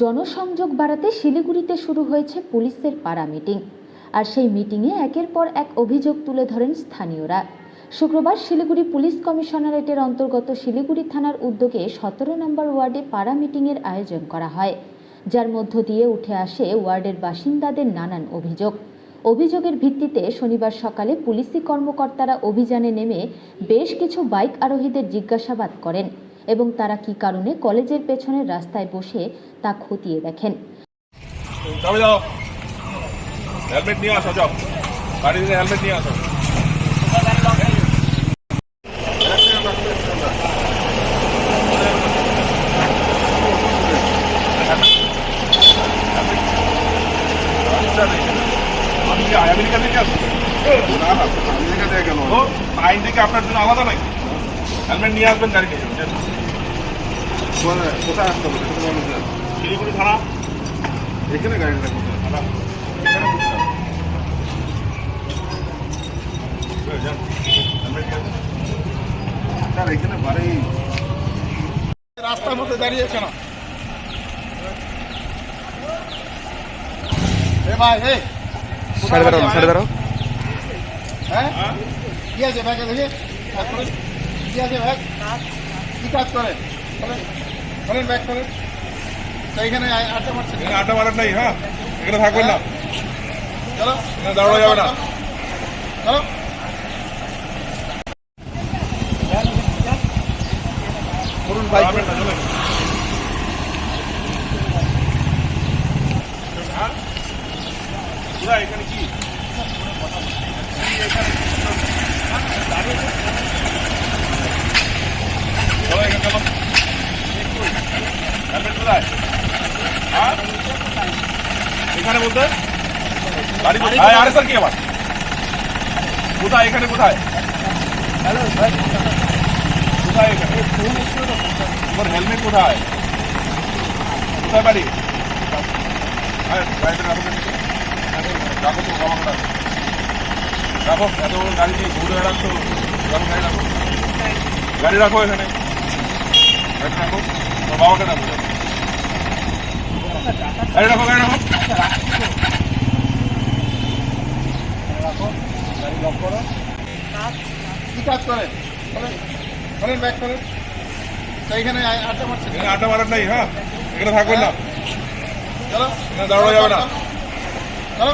জনসংযোগ বাড়াতে শিলিগুড়িতে শুরু হয়েছে পুলিশের পাড়া মিটিং। আর সেই মিটিংয়ে একের পর এক অভিযোগ তুলে ধরেন স্থানীয়রা। শুক্রবার শিলিগুড়ি পুলিশ কমিশনারেটের অন্তর্গত শিলিগুড়ি থানার উদ্যোগে সতেরো নম্বর ওয়ার্ডে পাড়া মিটিংয়ের আয়োজন করা হয়, যার মধ্য দিয়ে উঠে আসে ওয়ার্ডের বাসিন্দাদের নানান অভিযোগ। অভিযোগের ভিত্তিতে শনিবার সকালে পুলিশি কর্মকর্তারা অভিযানে নেমে বেশ কিছু বাইক আরোহীদের জিজ্ঞাসাবাদ করেন। এবং তারা কি কারণে কলেজের পেছনের রাস্তায় বসে তা খতিয়ে দেখেন। যাবে যাও। হেলমেট নিয়ে আসো যাও। গাড়ি থেকে হেলমেট নিয়ে আসো। আমেরিকা থেকে আসছি? না না আমেরিকা থেকে কেন? আইন থেকে আপনার জন্য আলাদা নাকি? হেলমেট নিয়ে আসবেন গাড়ি থেকে কোথায় কোথায় আসতে হবে সেটা বলুন শিলিগুড়ি থানা এখানে গাড়িটা কোথায় থানা। স্যার এখানে বাড়ি রাস্তার মধ্যে দাঁড়িয়ে কেন এ ভাই এই সাড়ে বারো সাড়ে বারো হ্যাঁ কি আছে ব্যাগে দেখি। কি আছে ব্যাগ কি কাজ করে করেন ব্যাগ করেন। তো এখানে আড্ডা মারছেন আড্ডা মারার নাই হ্যাঁ? এখানে থাকবেন না। চলো দাঁড়ানো যাবে না। চলো। করুন বাইক। না হ্যাঁ? এখানে কি চলো এখানে চলো হেলমেট কোথায় হ্যাঁ? এখানে বলতে গাড়ি কোথায় আরে স্যার কি আবার কোথায় এখানে কোথায় কোথায় এখানে তোমার হেলমেট কোথায় কোথায় বাড়ি আরে, গাড়িতে রাখো তো নিচে। রাখো তো বাবাকে রাখো রাখো এত বড় গাড়ি নিয়ে ঘুরে বেড়াচ্ছ রাখো গাড়ি রাখো গাড়ি রাখো এখানে গাড়ি রাখো তোমার বাবাকে রাখো গাড়ি রাখো গাড়ি রাখো গাড়ি লক করো। কি কাজ করে করেন করেন ব্যাক করেন। তো এখানে আড্ডা মারছেন এখানে আড্ডা মারার নাই হ্যাঁ? এখানে থাকবেন না। চলো এখানে দাঁড়ানো যাবে না। চলো